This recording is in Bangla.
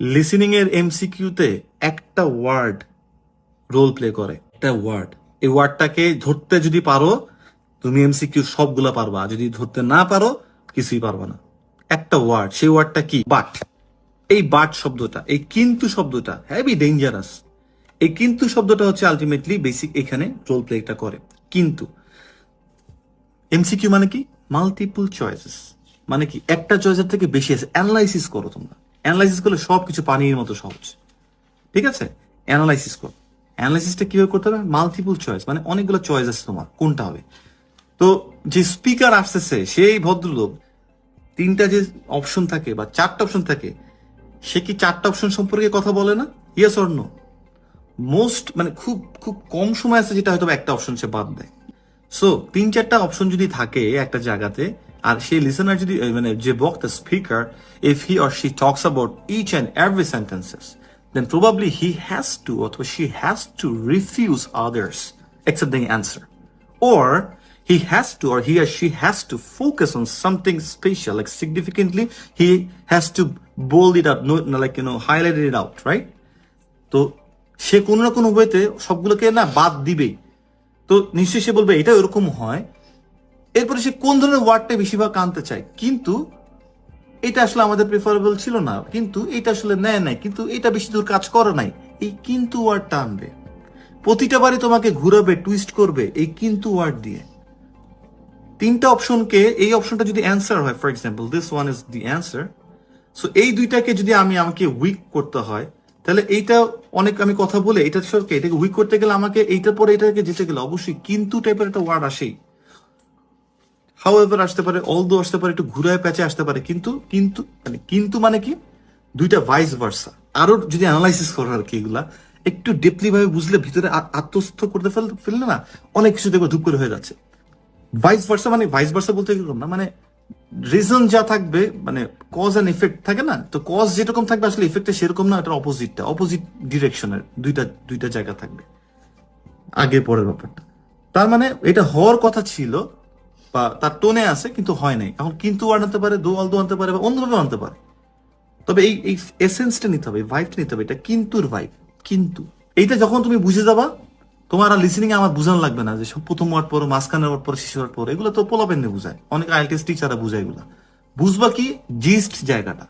লিসেনিং এর এমসিকিউতে একটা ওয়ার্ড রোল প্লে করে। একটা ওয়ার্ড এই ওয়ার্ডটাকে ধরতে যদি পারো, তুমি এমসিকিউ সবগুলা পারবা। যদি ধরতে না পারো, কিছুই পারবা না। একটা ওয়ার্ড সেই ওয়ার্ডটা কি? বাট এই বাট শব্দটা, এই কিন্তু শব্দটা হ্যাভি ডেঞ্জারাস এই কিন্তু শব্দটা হচ্ছে আলটিমেটলি বেসিক এখানে রোল প্লেটা করে। কিন্তু। এমসিকিউ মানে কি? মাল্টিপল চয়েসেস মানে কি? একটা চয়েসের থেকে বেশি আছে। অ্যানালাইসিস করো তোমরা। অ্যানালাইসিস করলে সব কিছু পানির মতো সহজ। ঠিক আছে? অ্যানালাইসিস করো। অ্যানালাইসিসটা কীভাবে করতে হবে? মাল্টিপল চয়েস মানে অনেকগুলো চয়েস আছে তোমার, কোনটা হবে? তো যে স্পিকার আসতেছে, সেই ভদ্রলোক তিনটা যে অপশন থাকে বা চারটা অপশন থাকে, সে কি চারটা অপশন সম্পর্কে কথা বলে না? ইয়েস অর নো মোস্ট মানে খুব খুব কম সময় আছে যেটা হয়তো একটা অপশন সে বাদ দেয়। সো তিন চারটা অপশন যদি থাকে একটা জায়গাতে আর সেই লিসেনার যদি মানে যে বক্তা speaker if he or she talks about each and every sentences then probably he has to or she has to refuse others accepting answer or he has to or he or she has to focus on something special like significantly he has to bold it no, like you know highlight it out right তো সে কোনো না কোনো ওয়েতে সবগুলোকে না বাদ দিবেই তো নিশ্চয়ই সে বলবে এটা এরকম হয় এরপরে সে কোন ধরনের ওয়ার্ডটা বেশিরভাগ আনতে চায়? কিন্তু এটা আসলে আমাদের প্রেফারেবল ছিল না। কিন্তু এটা আসলে নেয় নাই। কিন্তু এটা বেশি দূর কাজ করে নাই। এই কিন্তু ওয়ার্ডটা আনবে। প্রতিটা বারে তোমাকে ঘুরাবে টুইস্ট করবে এই কিন্তু ওয়ার্ড দিয়ে। তিনটা অপশনকে এই অপশনটা যদি অ্যান্সার হয় for example this one is the answer so এই দুইটাকে যদি আমি আমাকে উইক করতে হয়, তাহলে এইটা অনেক আমি কথা বলে, এটা সরকে, এটাকে উইক করতে গেলে আমাকে এইটার পরে এটাকে যেতে গেলে অবশ্যই কিন্তু টাইপের একটা ওয়ার্ড আসেই। হাউ এভার আসতে পারে অল দো আসতে পারে, একটু ঘুরায় প্যাচে আসতে পারে, কিন্তু কিন্তু মানে কিন্তু মানে কি? দুইটা ভাইস ভার্সা আরও যদি অ্যানালাইসিস করো আর কি এগুলা, একটু ডিপলি ভাবে বুঝলে ভিতরে আত্মস্থ করতে ফেল, ফেললে না, অনেক কিছু দেখবে ধূপ করে হয়ে যাচ্ছে। ভাইস ভার্সা মানে ভাইস ভার্সা বলতে গেলাম না মানে রিজন যা থাকবে মানে কজ এন্ড ইফেক্ট থাকে না, তো কজ যেরকম থাকবে, আসলে ইফেক্টটা সেরকম না, এটার অপোজিটটা অপোজিট ডিরেকশনের দুইটা দুইটা জায়গা থাকবে। আগে পরের ব্যাপারটা। তার মানে এটা হওয়ার কথা ছিল বা তার টোনে আছে, কিন্তু হয় নাই। এখন কিন্তু আনতে পারে দো আলদু আনতে পারে বা অন্যভাবে আনতে পারে। তবে এই এই এসেন্সটা নিতে হবে ভাইবটা নিতে হবে, এটা কিন্তুর ভাইব কিন্তু। এইটা যখন তুমি বুঝে যাবা, তোমার আর লিসেনিং আমার বুঝানো লাগবে না যে সব প্রথম ওয়ার্ড পর মাঝখানের ওয়ার্ড পর শিশু ওয়ার্ড পর এগুলো তো পোলাপেন বুঝায়। অনেক আইএলটিএস টিচাররা বুঝায় এগুলো। বুঝবা কি জিস্ট জায়গাটা।